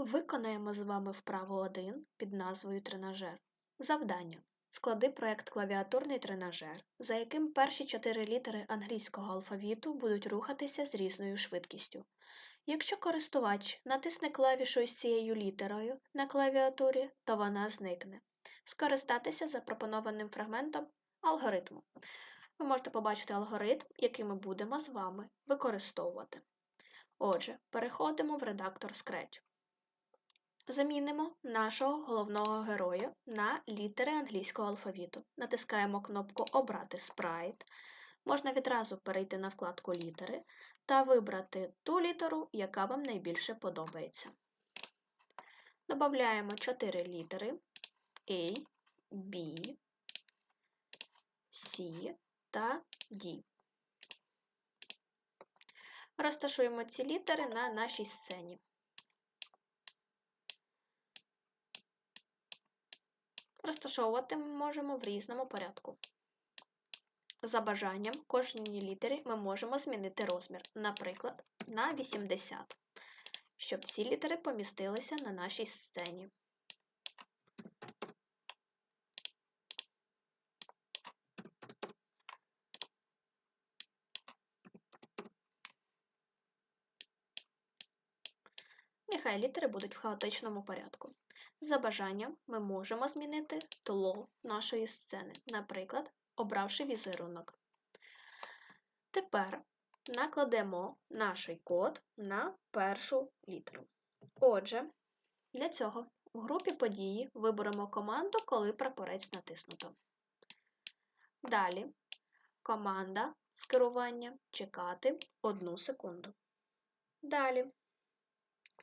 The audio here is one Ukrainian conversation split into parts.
Виконаємо з вами вправу 1 під назвою Тренажер. Завдання. Склади проект клавіатурний тренажер, за яким перші чотири літери англійського алфавіту будуть рухатися з різною швидкістю. Якщо користувач натисне клавішу із цією літерою на клавіатурі, то вона зникне. Скористатися запропонованим фрагментом алгоритму. Ви можете побачити алгоритм, який ми будемо з вами використовувати. Отже, переходимо в редактор Scratch. Замінимо нашого головного героя на літери англійського алфавіту. Натискаємо кнопку Обрати спрайт. Можна відразу перейти на вкладку Літери та вибрати ту літеру, яка вам найбільше подобається. Додаємо 4 літери A, B, C та D. Розташуємо ці літери на нашій сцені. Розташовувати ми можемо в різному порядку. За бажанням кожній літері ми можемо змінити розмір, наприклад, на 80, щоб ці літери помістилися на нашій сцені. Нехай літери будуть в хаотичному порядку. За бажанням ми можемо змінити тло нашої сцени, наприклад, обравши візерунок. Тепер накладемо наш код на першу літеру. Отже, для цього в групі події виберемо команду, коли прапорець натиснуто. Далі команда з керування чекати 1 секунду. Далі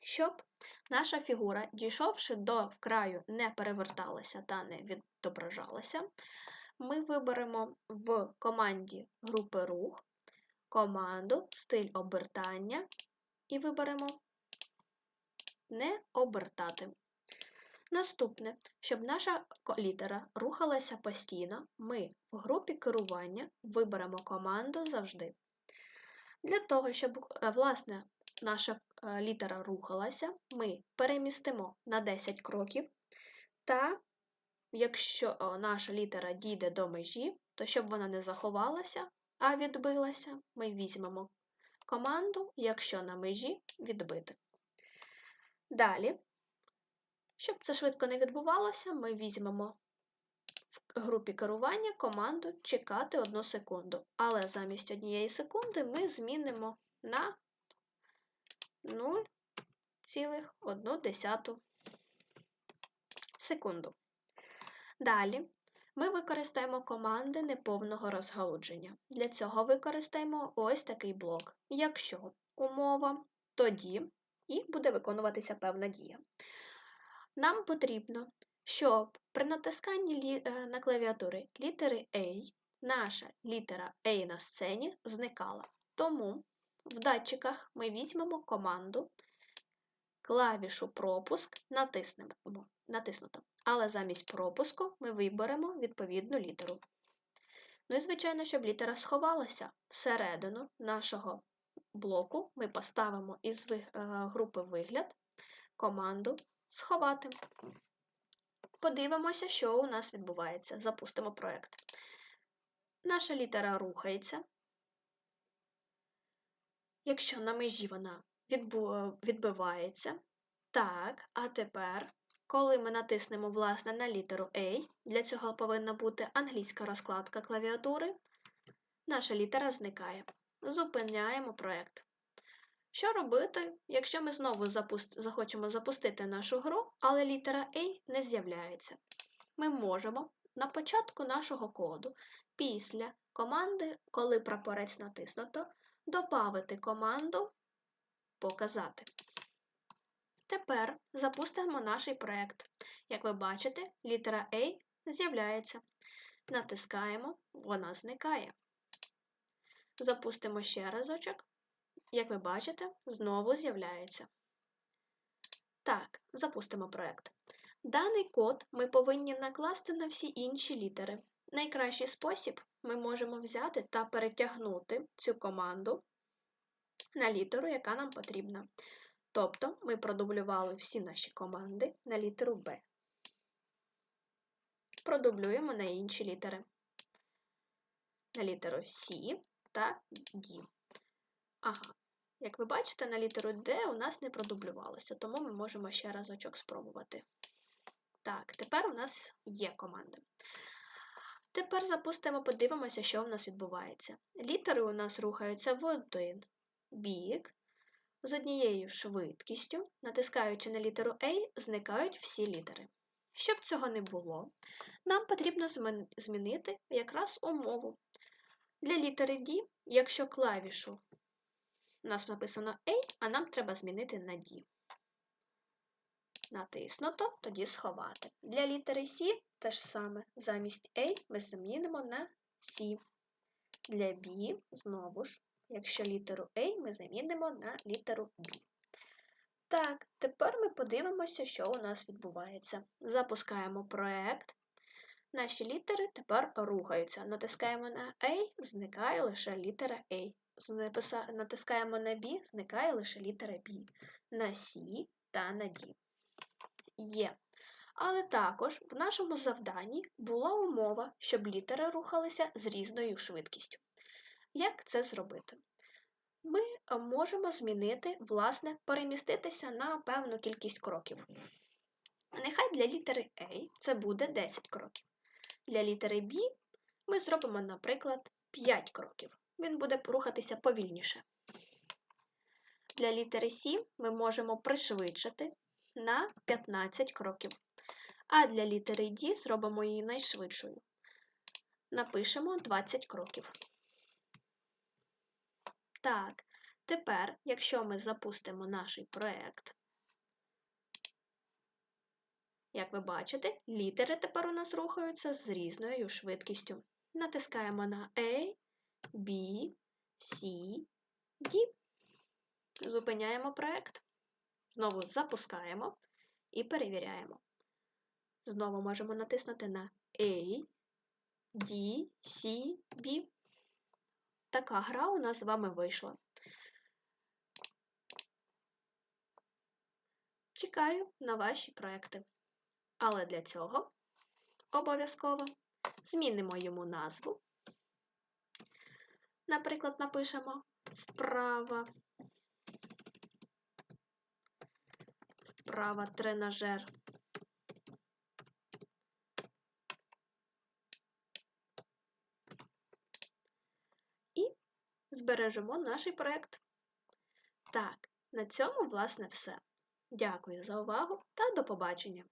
щоб наша фігура, дійшовши до краю, не переверталася та не відображалася, ми виберемо в команді групи рух команду стиль обертання і виберемо не обертати. Наступне, щоб наша літера рухалася постійно, ми в групі керування виберемо команду завжди. Для того, щоб власне, наша Е, літера рухалася, ми перемістимо на 10 кроків, та якщо наша літера дійде до межі, то щоб вона не заховалася, а відбилася, ми візьмемо команду, якщо на межі відбити. Далі, щоб це швидко не відбувалося, ми візьмемо в групі керування команду чекати 1 секунду. Але замість однієї секунди ми змінимо на 0,1 секунду. Далі ми використаємо команди неповного розгалудження. Для цього використаємо ось такий блок. Якщо умова, тоді і буде виконуватися певна дія. Нам потрібно, щоб при натисканні е, на клавіатури літери A наша літера A на сцені зникала. Тому в датчиках ми візьмемо команду, клавішу пропуск натиснемо, натиснуто. Але замість пропуску ми виберемо відповідну літеру. Ну і, звичайно, щоб літера сховалася всередину нашого блоку, ми поставимо із е, групи вигляд команду Сховати. Подивимося, що у нас відбувається. Запустимо проєкт. Наша літера рухається, якщо на межі вона відбивається. Так, а тепер, коли ми натиснемо власне на літеру A, для цього повинна бути англійська розкладка клавіатури, наша літера зникає. Зупиняємо проєкт. Що робити, якщо ми знову запуст... захочемо запустити нашу гру, але літера A не з'являється? Ми можемо на початку нашого коду, після команди, коли прапорець натиснуто, Добавити команду Показати. Тепер запустимо наш проєкт. Як ви бачите, літера A з'являється. Натискаємо, вона зникає. Запустимо ще разочок. Як ви бачите, знову з'являється. Так, запустимо проєкт. Даний код ми повинні накласти на всі інші літери. Найкращий спосіб ми можемо взяти та перетягнути цю команду на літеру, яка нам потрібна. Тобто ми продублювали всі наші команди на літеру Б. Продублюємо на інші літери. На літеру С та Д. Ага. Як ви бачите, на літеру Д у нас не продублювалося, тому ми можемо ще разочок спробувати. Так, тепер у нас є команда. Тепер запустимо, подивимося, що в нас відбувається. Літери у нас рухаються в один бік з однією швидкістю, натискаючи на літеру A, зникають всі літери. Щоб цього не було, нам потрібно змінити якраз умову. Для літери D, якщо клавішу у нас написано A, а нам треба змінити на D. Натиснуто, тоді сховати. Для літери C те ж саме. Замість A ми замінимо на C. Для B, знову ж, якщо літеру A ми замінимо на літеру B. Так, тепер ми подивимося, що у нас відбувається. Запускаємо проект. Наші літери тепер рухаються. Натискаємо на A, зникає лише літера A. Натискаємо на B, зникає лише літера B. На C та на D. Є. Але також в нашому завданні була умова, щоб літери рухалися з різною швидкістю. Як це зробити? Ми можемо змінити, власне, переміститися на певну кількість кроків. Нехай для літери A це буде 10 кроків. Для літери B ми зробимо, наприклад, 5 кроків. Він буде рухатися повільніше. Для літери С ми можемо пришвидшити на 15 кроків. А для літери D зробимо її найшвидшою. Напишемо 20 кроків. Так, тепер, якщо ми запустимо наш проєкт, як ви бачите, літери тепер у нас рухаються з різною швидкістю. Натискаємо на A, B, C, D. Зупиняємо проєкт. Знову запускаємо і перевіряємо. Знову можемо натиснути на A, D, C, B. Така гра у нас з вами вийшла. Чекаю на ваші проекти. Але для цього обов'язково змінимо йому назву. Наприклад, напишемо вправа, вправа тренажер. І збережемо наш проєкт. Так, на цьому, власне, все. Дякую за увагу та до побачення!